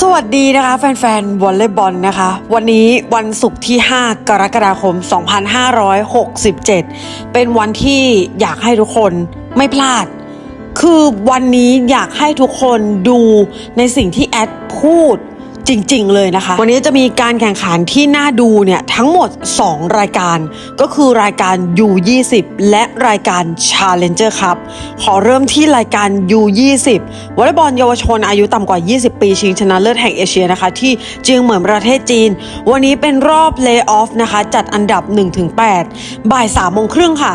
สวัสดีนะคะแฟนๆวอลเลย์บอลนะคะ วันนี้วันศุกร์ที่ 5 กรกฎาคม 2567 เป็นวันที่อยากให้ทุกคนไม่พลาด คือวันนี้อยากให้ทุกคนดูในสิ่งที่แอดพูด จริง ๆ เลยนะคะ วันนี้จะมีการแข่งขันที่น่าดูเนี่ยทั้งหมด 2 รายการ ก็คือรายการ U20 และรายการ Challenger ครับ ขอเริ่มที่รายการ U20 วอลเลย์บอลเยาวชนอายุต่ำกว่า 20 ปี ชิงชนะเลิศแห่งเอเชียนะคะ ที่เจียงเหมือนประเทศจีน วันนี้เป็นรอบเลย์ออฟนะคะ จัดอันดับ 1-8 บ่าย3โมงครึ่งค่ะ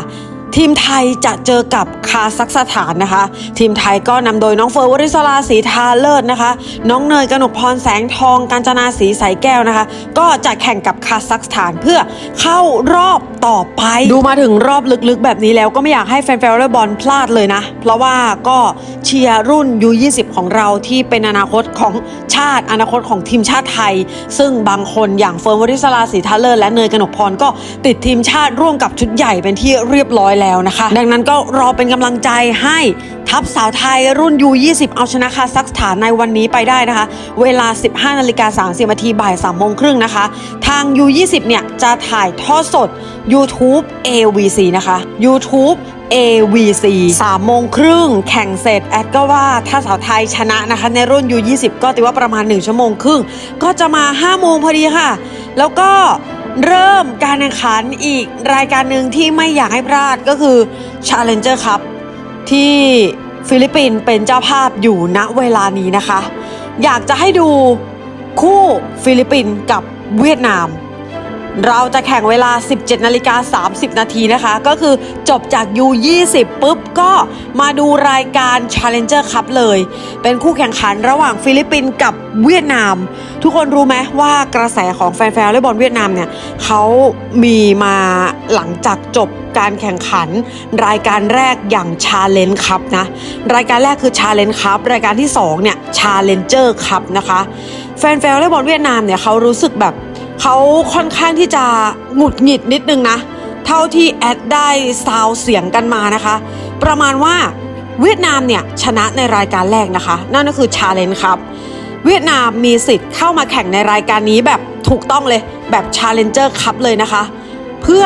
ทีมไทยจะเจอกับคาซัคสถานนะคะ ทีมไทยก็นำโดยน้องเฟิร์นวริศราศรีทาเลิศนะคะ น้องเนยกนกพรแสงทอง กาญจนาศรีใสแก้วนะคะ ก็จะแข่งกับคาซัคสถานเพื่อเข้ารอบต่อไป ดูมาถึงรอบลึกๆ แบบนี้แล้วก็ไม่อยากให้แฟนๆวอลเลย์บอลพลาดเลยนะ เพราะว่าก็เชียร์รุ่น U20 ของเราที่เป็นอนาคตของชาติอนาคตของทีมชาติไทย ซึ่งบางคนอย่างเฟิร์นวริศราศรีทาเลิศและเนยกนกพรก็ติดทีมชาติร่วมกับชุดใหญ่เป็นที่เรียบร้อยแล้วนะคะ ดังนั้นก็รอเป็นกำลังใจให้ทัพสาวไทยรุ่น U20 เอาชนะคาซัคสถานในวันนี้ไปได้นะคะ เวลา 15นาฬิกา30นาทีบ่าย3โมงครึ่งนะคะ ทาง U20 เนี่ยจะถ่ายทอดสด YouTube AVC นะคะ YouTube AVC 3โมงครึ่งแข่งเสร็จ แอดก็ว่าถ้าสาวไทยชนะนะคะ ในรุ่น U20 ก็ตีว่าประมาณ 1 ชั่วโมงครึ่ง ก็จะมา 5 โมงพอดีค่ะ แล้วก็เริ่มการแข่งขันอีกรายการหนึ่งที่ไม่อยากให้พลาดก็คือ Challenger Cup ที่ฟิลิปปินส์เป็นเจ้าภาพอยู่ณเวลานี้นะคะ อยากจะให้ดูคู่ฟิลิปปินส์กับเวียดนาม เราจะแข่งเวลา 17นาฬิกา30 นาทีนะคะ ก็คือจบจาก U20 ปุ๊บก็มาดูรายการ Challenger Cup เลย เป็นคู่แข่งขันระหว่างฟิลิปปินส์กับเวียดนาม ทุกคนรู้ไหมว่ากระแสของแฟนๆวอลเลย์บอลเวียดนามเนี่ยเขามีมาหลังจากจบการแข่งขัน รายการแรกอย่าง Challenge Cup นะ รายการแรกคือ Challenge Cup รายการที่2เนี่ย Challenger Cup นะคะ แฟนๆวอลเลย์บอลเวียดนามเนี่ยเขารู้สึกแบบ เขาค่อนข้างที่จะหงุดหงิดนิดนึงนะ เท่าที่แอดได้ซาวเสียงกันมานะคะ ประมาณว่าเวียดนามเนี่ยชนะในรายการแรกนะคะ นั่นก็คือ Challenge ครับ เวียดนามมีสิทธิ์เข้ามาแข่งในรายการนี้แบบถูกต้องเลยแบบ Challenger ครับเลยนะคะ เพื่อ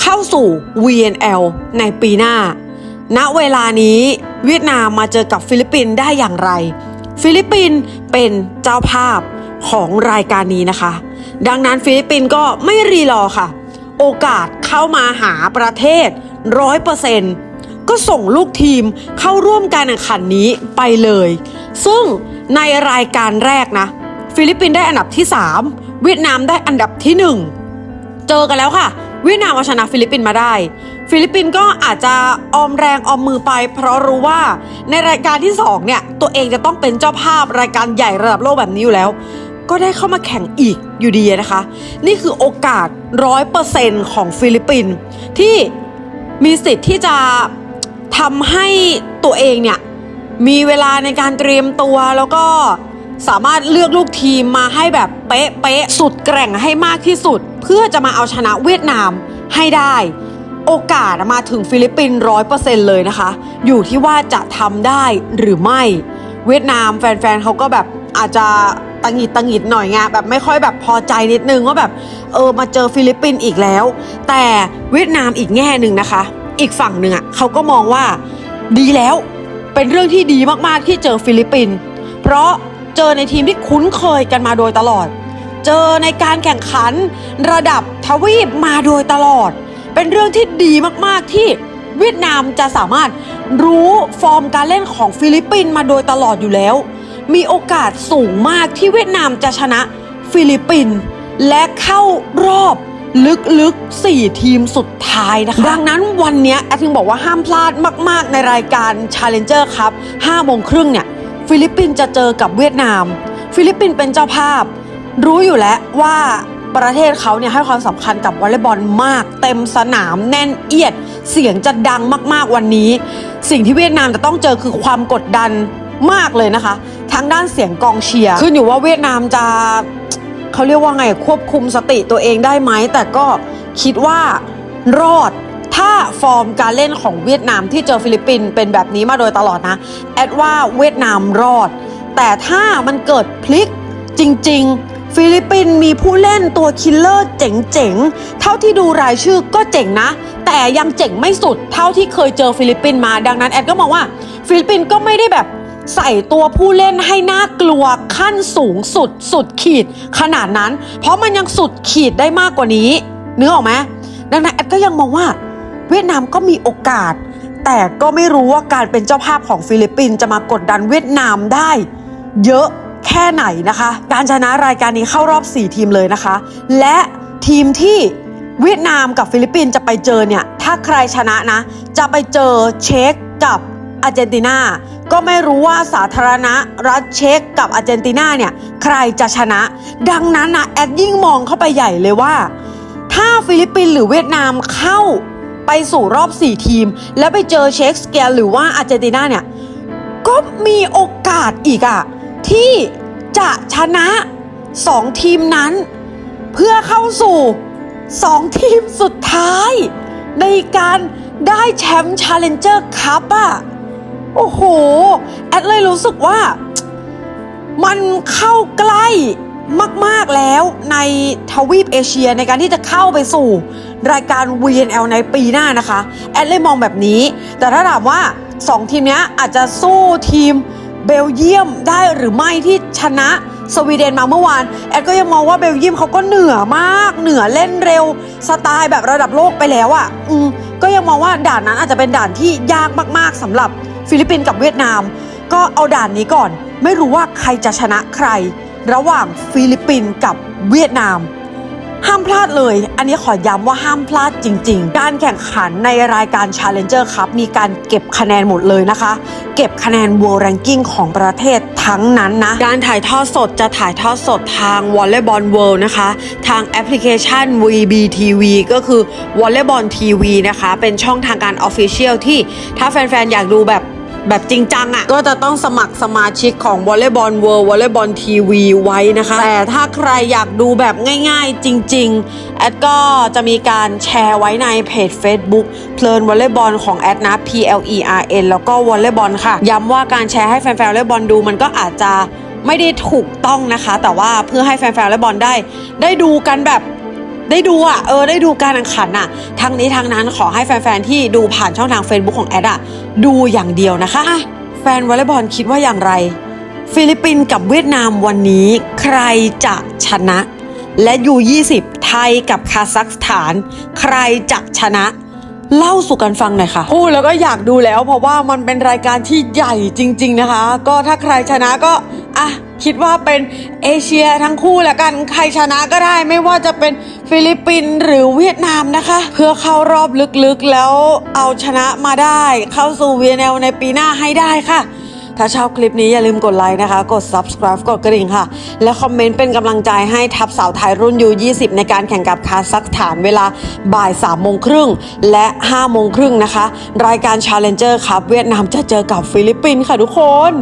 เข้าสู่ VNL ในปีหน้า ณเวลานี้เวียดนามมาเจอกับฟิลิปปินส์ได้อย่างไร ฟิลิปปินส์เป็นเจ้าภาพของรายการนี้นะคะ ดังนั้นฟิลิปปินส์ก็ไม่รีรอค่ะ โอกาสเข้ามาหาประเทศร้อยเปอร์เซ็นต์ก็ส่งลูกทีมเข้าร่วมการแข่งขันนี้ไปเลย ซึ่งในรายการแรกนะ ฟิลิปปินส์ได้อันดับที่ 3 เวียดนามได้อันดับที่ 1 เจอกันแล้วค่ะ เวียดนามเอาชนะฟิลิปปินส์มาได้ ฟิลิปปินส์ก็อาจจะออมแรงออมมือไป เพราะรู้ว่าในรายการที่ 2 เนี่ย ตัวเองจะต้องเป็นเจ้าภาพรายการใหญ่ระดับโลกแบบนี้อยู่แล้ว ก็ได้เข้ามาแข่งอีกอยู่ดีนะคะ นี่คือโอกาสร้อยเปอร์เซนต์ของฟิลิปปินส์ที่มีสิทธิ์ที่จะทำให้ตัวเองเนี่ย มีเวลาในการเตรียมตัวแล้วก็สามารถเลือกลูกทีมมาให้แบบเป๊ะเป๊ะสุดแกร่งให้มากที่สุด เพื่อจะมาเอาชนะเวียดนามให้ได้ โอกาสมาถึงฟิลิปปินส์ร้อยเปอร์เซ็นต์เลยนะคะ อยู่ที่ว่าจะทำได้หรือไม่ เวียดนามแฟนๆเขาก็แบบอาจจะ ตังหิดตังหิดหน่อยไงแบบไม่ค่อยแบบพอใจนิดนึงว่าแบบเออมาเจอฟิลิปปินส์อีกแล้ว แต่เวียดนามอีกแง่หนึ่งนะคะ อีกฝั่งหนึ่งอะเขาก็มองว่าดีแล้วเป็นเรื่องที่ดีมากๆที่เจอฟิลิปปินส์เพราะเจอในทีมที่คุ้นเคยกันมาโดยตลอด เจอในการแข่งขันระดับทวีปมาโดยตลอด เป็นเรื่องที่ดีมากๆที่เวียดนามจะสามารถรู้ฟอร์มการเล่นของฟิลิปปินส์มาโดยตลอดอยู่แล้ว มีโอกาสสูงมากที่เวียดนามจะชนะฟิลิปปินส์และเข้ารอบลึกๆ 4 ทีมสุดท้ายนะคะ ดังนั้นวันนี้แอดถึงบอกว่าห้ามพลาดมาก ๆ ในรายการ Challenger ครับ5โมงครึ่งเนี่ย ฟิลิปปินส์จะเจอกับเวียดนาม ฟิลิปปินส์เป็นเจ้าภาพ รู้อยู่แล้วว่าประเทศเขาเนี่ยให้ความสำคัญกับวอลเลย์บอลมาก เต็มสนามแน่นเอียด เสียงจะดังมากๆวันนี้ สิ่งที่เวียดนามจะต้องเจอคือความกดดัน มากเลยนะคะ ทั้งด้านเสียงกองเชียร์ขึ้นอยู่ว่าเวียดนามจะเขาเรียกว่าไงควบคุมสติตัวเองได้ไหม แต่ก็คิดว่ารอดถ้าฟอร์มการเล่นของเวียดนามที่เจอฟิลิปปินส์เป็นแบบนี้มาโดยตลอดนะ แอดว่าเวียดนามรอด แต่ถ้ามันเกิดพลิกจริง ๆ ฟิลิปปินส์มีผู้เล่นตัวคิลเลอร์เจ๋งๆ เท่าที่ดูรายชื่อก็เจ๋งนะ แต่ยังเจ๋งไม่สุดเท่าที่เคยเจอฟิลิปปินส์มาดังนั้นแอดก็มองว่าฟิลิปปินส์ก็ไม่ได้แบบ ใส่ตัวผู้เล่นให้น่ากลัวขั้นสูงสุดสุดขีดขนาดนั้น เพราะมันยังสุดขีดได้มากกว่านี้เนึกออกไหมดังนั้นแอดก็ยังมองว่า เวียดนามก็มีโอกาส แต่ก็ไม่รู้ว่าการเป็นเจ้าภาพของฟิลิปปินส์จะมากดดันเวียดนามได้ เยอะแค่ไหนนะคะ การชนะรายการนี้เข้ารอบ 4 ทีมเลยนะคะ และทีมที่เวียดนามกับฟิลิปปินส์จะไปเจอเนี่ย ถ้าใครชนะนะ จะไปเจอเช็กกับ อาร์เจนตินา ก็ไม่รู้ว่าสาธารณรัฐเช็กกับอาร์เจนตินาเนี่ยใครจะชนะ ดังนั้นนะแอดยิ่งมองเข้าไปใหญ่เลยว่า ถ้าฟิลิปปินส์หรือเวียดนามเข้าไปสู่รอบ 4 ทีม แล้วไปเจอเช็กสเกียหรือว่าอาร์เจนตินาเนี่ยก็มีโอกาสอีกอะที่จะชนะ 2 ทีมนั้น เพื่อเข้าสู่ 2 ทีมสุดท้าย ในการได้แชมป์ชาเลนเจอร์คัพอะ โอ้โห แอดเลยรู้สึกว่า มันเข้าใกล้มาก ๆ แล้วในทวีปเอเชียในการที่จะเข้าไปสู่รายการ VNL ในปีหน้านะคะ แอดเลยมองแบบนี้ แต่ถ้าถามว่า 2 ทีมนี้อาจจะสู้ทีมเบลเยียมได้หรือไม่ที่ชนะสวีเดนมาเมื่อวาน แอดก็ยังมองว่าเบลเยียมเขาก็เหนือมาก เหนือเล่นเร็ว สไตล์แบบระดับโลกไปแล้วอะ่ะก็ยังมองว่าด่านนั้นอาจจะเป็นด่านที่ยากมาก ๆสำหรับ ฟิลิปปินส์กับเวียดนาม ก็เอาด่านนี้ก่อน ไม่รู้ว่าใครจะชนะใคร ระหว่างฟิลิปปินส์กับเวียดนาม ห้ามพลาดเลย อันนี้ขอย้ำว่าห้ามพลาดจริง ๆ การแข่งขันในรายการ Challenger ครับ มีการเก็บคะแนนหมดเลยนะคะ เก็บคะแนน World Ranking ของประเทศทั้งนั้นนะ การถ่ายทอดสดจะถ่ายทอดสดทาง Volleyball World นะคะ ทางแอปพลิเคชัน VBTV ก็คือ Volleyball TV นะคะ เป็นช่องทางการ Official ที่ถ้าแฟน ๆ อยากดูแบบ แบบจริงจังอะ่ะก็จะต้องสมัครสมาชิกของ Volleyball World Volleyball TV ไว้นะคะ แต่ถ้าใครอยากดูแบบง่ายๆจริง ๆ แอดก็จะมีการแชร์ไว้ในเพจ Facebook เพลินวอลเลย์บอลของแอดนะ P L E R N แล้วก็วอลเลย์บอลค่ะ ย้ำว่าการแชร์ให้แฟนๆวอลเลย์บอลดูมันก็อาจจะไม่ได้ถูกต้องนะคะ แต่ว่าเพื่อให้แฟนๆวอลเลย์บอลได้ ได้ดูกันแบบ ได้ดูอะเออได้ดูการแข่งขันอะทั้งนี้ทั้งนั้นขอให้แฟนๆที่ดูผ่านช่องทาง Facebook ของแอดอะดูอย่างเดียวนะคะอะแฟนวอลเลย์บอลคิดว่าอย่างไร ฟิลิปปินส์กับเวียดนามวันนี้ใครจะชนะ และยู20 ไทยกับคาซัคสถาน ใครจะชนะเล่าสู่กันฟังหน่อยค่ะพูดแล้วก็อยากดูแล้ว เพราะว่ามันเป็นรายการที่ใหญ่จริง ๆนะคะ ก็ถ้าใครชนะก็อะคิดว่าเป็นเอเชียทั้งคู่แล้วกันใครชนะก็ได้ไม่ว่าจะเป็น ฟิลิปปินส์หรือเวียดนามนะคะ เพื่อเข้ารอบลึกๆแล้วเอาชนะมาได้ เข้าสู่ VNL ในปีหน้าให้ได้ค่ะ ถ้าชอบคลิปนี้อย่าลืมกดไลค์นะคะ กด subscribe กดกระดิ่งค่ะ และคอมเมนต์เป็นกำลังใจให้ทัพสาวไทยรุ่นยู20 ในการแข่งกับคาซัคสถานเวลาบ่าย3โมงครึ่งและ5โมงครึ่งนะคะ รายการ Challenger ครับเวียดนามจะเจอกับฟิลิปปินส์ค่ะทุกคน